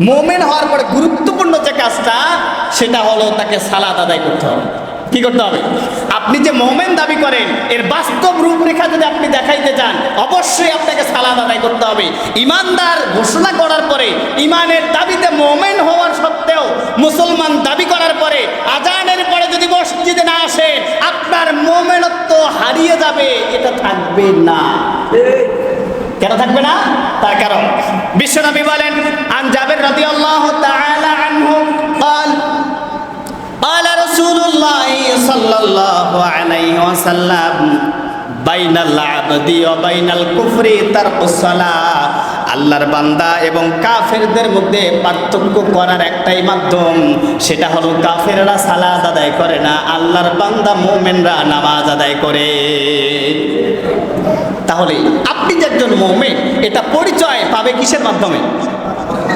মোমেন হওয়ার পরে গুরুত্বপূর্ণ যে কাজটা সেটা হলো তাকে সালাদ আদায় করতে হবে। কি করতে হবে? আপনি যে মোমেন দাবি করেন এর বাস্তব রূপরেখা যদি আপনি দেখাইতে চান অবশ্যই আপনাকে সালাদ আদায় করতে হবে। ইমানদার ঘোষণা করার পরে ইমানের দাবিতে মোমেন হওয়ার সত্ত্বেও মুসলমান দাবি করার পরে আজানের পরে যদি মসজিদে না আসে আপনার মোমেনত্ব হারিয়ে যাবে এটা থাকবে না। কেন থাকবে না? তার কারণ। বিশ্বনবী বলেন আল্লাহর বান্দা এবং কাফেরদের মধ্যে পার্থক্য করার একটাই মাধ্যম, সেটা হলো কাফেররা সালাদ আদায় করে না, আল্লাহর বান্দা মোমেনরা নামাজ আদায় করে। তাহলে আপনি যে একজন মোমেন, এটা পরিচয় পাবে কিসের মাধ্যমে?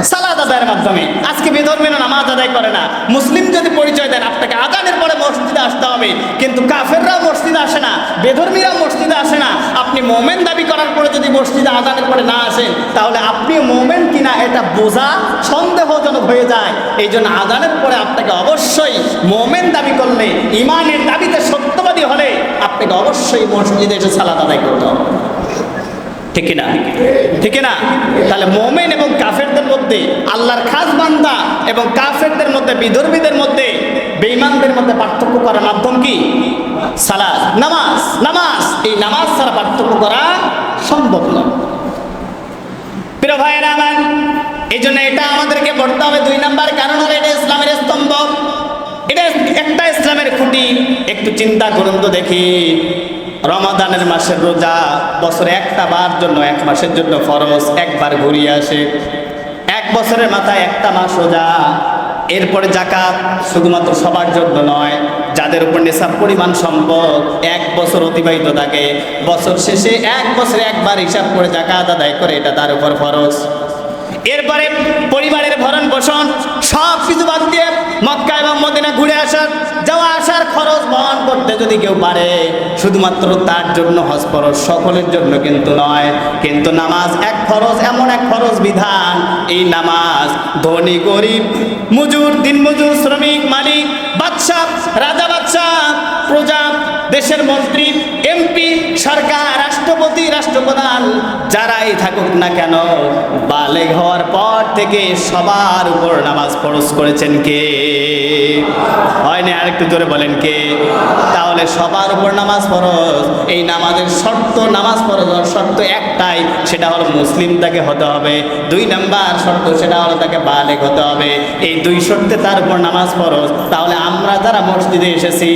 সালাদ আদায়ের মাধ্যমে। আজকে বেধর্মীরা নামাজ আদায় করে না। মুসলিম যদি পরিচয় দেন, আপনাকে আদায় মসজিদে আসতে হবে। কিন্তু কাফেররাও মসজিদে আসে না, বেধর্মীরাও মসজিদে আসে না। আপনি মোমেন দাবি করার পরে যদি মসজিদে আজানের পরে না আসেন, তাহলে আপনি মোমেন কিনা এটা বোঝা সন্দেহজনক হয়ে যায়। এই জন্য আজানের পরে আপনাকে অবশ্যই মোমেন দাবি করলে, ইমানের দাবিতে সত্যবাদী হলে আপনাকে অবশ্যই মসজিদে এসে সালাদ আদায় করতে হবে। ঠিক না ঠিক না তাহলে মোমেন এবং কাফেরদের মধ্যে আল্লাহর খাস বান্দা এবং কাফেরদের মধ্যে বিধর্মীদের মধ্যে বেঈমানদের মধ্যে পার্থক্য করার মাধ্যম কি? সালাদ নামাজ। নামাজ। এই নামাজ ছাড়া পার্থক্য করা সম্ভব নয়। প্রিয় ভাইয়েরা আমার, এই জন্য এটা আমাদেরকে পড়তে হবে দুই নাম্বার কারণ হলো এটা ইসলামের স্তম্ভ। এটা একটা ইসলামের খুঁটি। একটু চিন্তা করুন তো দেখি। রমাদানের মাসের রোজা বছরে একটা বার জন্য, এক মাসের জন্য ফরজ একবার ঘুরিয়ে আসে। এক বছরের মাথায় একটা মাস রোজা। এরপরে জাকাত শুধুমাত্র সবার জন্য নয়, যাদের উপর নেশাব পরিমাণ সম্পদ এক বছর অতিবাহিত থাকে, বছর শেষে এক বছরে একবার হিসাব করে জাকাত আদায় করে, এটা তার উপর খরচ এরপরে পরিবারের ভরণ পোষণ সব কিছু বাদ দিয়ে মক্কা এবং মদিনা ঘুরে আসার যাওয়া করতে যদি কেউ পারে, শুধুমাত্র তার জন্য হজ ফরজ, সকলের জন্য কিন্তু নয়। কিন্তু নামাজ এক ফরজ, এমন এক ফরজ বিধান, এই নামাজ ধনী, গরিব, মজুর দিনমজুর শ্রমিক, মালিক, বাদশাহ, রাজা বাদশাহ, প্রজা, দেশের মন্ত্রী, এমপি, সরকার, রাষ্ট্রপতি, রাষ্ট্রপ্রধান, যারাই থাকুক না কেন বালেগ হওয়ার পর থেকে সবার উপর নামাজ ফরজ করেছেন কে? হয়নি আরেকটু জোরে বলেন কে? তাহলে সবার উপর নামাজ ফরজ। এই নামাজের শর্ত, নামাজ ফরজ হওয়ার শর্ত একটাই, সেটা হলো মুসলিম তাকে হতে হবে। দুই নাম্বার শর্ত, সেটা হলো তাকে বালেগ হতে হবে। এই দুই শর্তে তার উপর নামাজ ফরজ। তাহলে আমরা যারা মসজিদে এসেছি,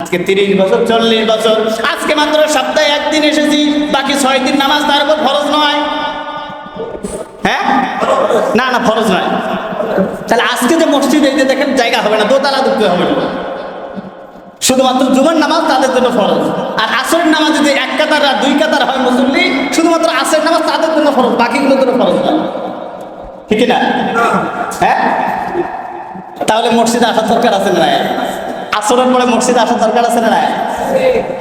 আজকে তিরিশ বছর, চল্লিশ বছর, আজকে মাত্র সপ্তাহে একদিন এসেছি, বাকি ছয় দিন নামাজ তার উপর ফরজ নয়। হ্যাঁ? না না, ফরজ নয়। তাহলে আজকে যে মসজিদে দেখেন জায়গা হবে না, দোতলা ঢুকতে হবে না। শুধুমাত্র জুমার নামাজ তাদের জন্য ফরজ। আর আসরের নামাজ যদি এক কাতার আর দুই কাতার হয় মুসল্লি, শুধুমাত্র আসরের নামাজ তাদের জন্য ফরজ, বাকিগুলোর জন্য ফরজ নয়। ঠিক না হ্যাঁ? তাহলে মসজিদে আসার দরকার আছে না? আসরের পরে মসজিদে আসার দরকার আছে না?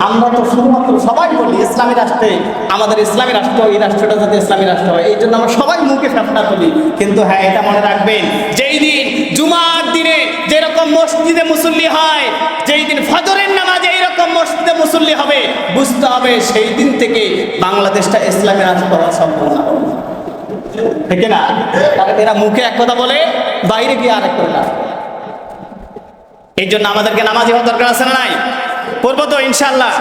আমরা তো শুধুমাত্র সবাই বলি, ইসলামী রাষ্ট্রে, আমাদের ইসলামী রাষ্ট্র, এই রাষ্ট্রটা যাতে ইসলামী রাষ্ট্র হয়, এই জন্য আমরা সবাই মুখে ফেফনা তুলি। কিন্তু হ্যাঁ এটা মনে রাখবেন, যেই দিন জুমার দিনে যেরকম মসজিদে মুসল্লি হয় মুসল্লি হবে, বুঝতে হবে সেই দিন থেকে বাংলাদেশটা ইসলামী রাষ্ট্র হওয়া সম্ভব না। ঠিক না? এরা মুখে এক কথা বলে, বাইরে গিয়ে আরেক কথা এই জন্য আমাদেরকে নামাজি হওয়ার দরকার আছে না নাই? তো ইনশাল্লাহ